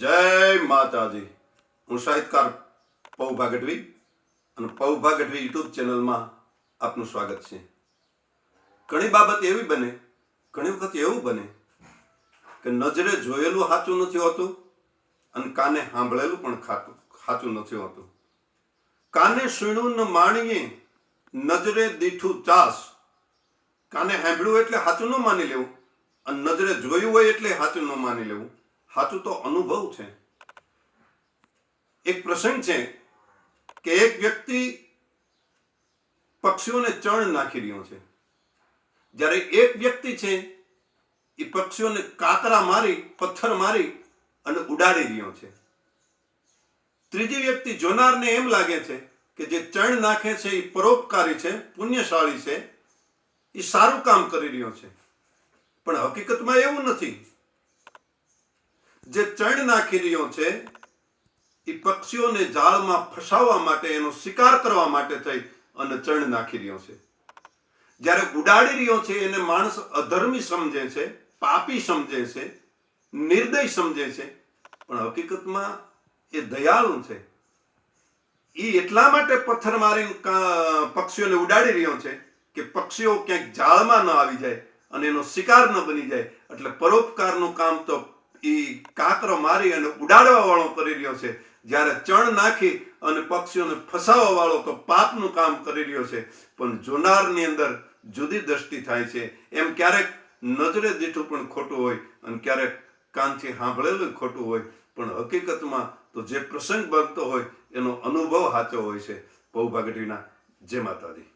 જય માતાજી. હું સાહિત્યકાર પૌ ભાગટવી અને પૌ ભાગટવી યુટ્યુબ ચેનલમાં આપનું સ્વાગત છે. ઘણી બાબત એવી બને, ઘણી વખત એવું બને કે નજરે જોયેલું સાચું નથી હોતું અને કાને સાંભળેલું પણ ખાતું, સાચું નથી હોતું. કાને સુણ્યું ન માણીએ, નજરે દીઠું ચાસ. કાને સાંભળ્યું એટલે સાચું ન માની લેવું અને નજરે જોયું હોય એટલે સાચું ન માની લેવું. સાચું તો અનુભવ છે. એક પ્રસંગ છે કે એક વ્યક્તિ પક્ષીઓને ચણ નાખી રહ્યો છે. જ્યારે એક વ્યક્તિ છે, એ પક્ષીઓને કાતરા મારી, પથ્થર મારી અને ઉડાડી રહ્યો છે. ત્રીજી વ્યક્તિ જોનારને એમ લાગે છે કે જે ચણ નાખે છે, એ પરોપકારી છે, પુણ્યશાળી છે, એ સારું કામ કરી રહ્યો છે. પણ હકીકતમાં એવું નથી. જે ચણ નાખી રહ્યો છે, એ પક્ષીઓને જાળમાં ફસાવવા માટે, એનો શિકાર કરવા માટે થઈ અને ચણ નાખી રહ્યો છે. જ્યારે ઉડાડી રહ્યો છે, એને માણસ અધર્મી સમજે છે, પાપી સમજે છે, નિર્દય સમજે છે, પણ હકીકતમાં એ દયાળુ છે. એ એટલા માટે પથ્થર મારીને પક્ષીઓને ઉડાડી રહ્યો છે કે પક્ષીઓ ક્યાંક જાળમાં ન આવી જાય અને એનો શિકાર ન બની જાય. એટલે પરોપકારનું કામ તો એ કાતરો મારી અને ઉડાડવા વાળો કરી રહ્યો છે. જ્યારે ચણ નાખી અને પક્ષીઓને ફસાવવા વાળો તો પાપનું કામ કરી રહ્યો છે. પણ જોનારની અંદર જુદી દ્રષ્ટિ થાય છે. એમ ક્યારેક નજરે દીઠું પણ ખોટું હોય અને ક્યારેક કાનથી સાંભળેલું ખોટું હોય. પણ હકીકતમાં તો જે પ્રસંગ બનતો હોય એનો અનુભવ સાચો હોય છે. બહુ ભાગટીના જય માતાજી.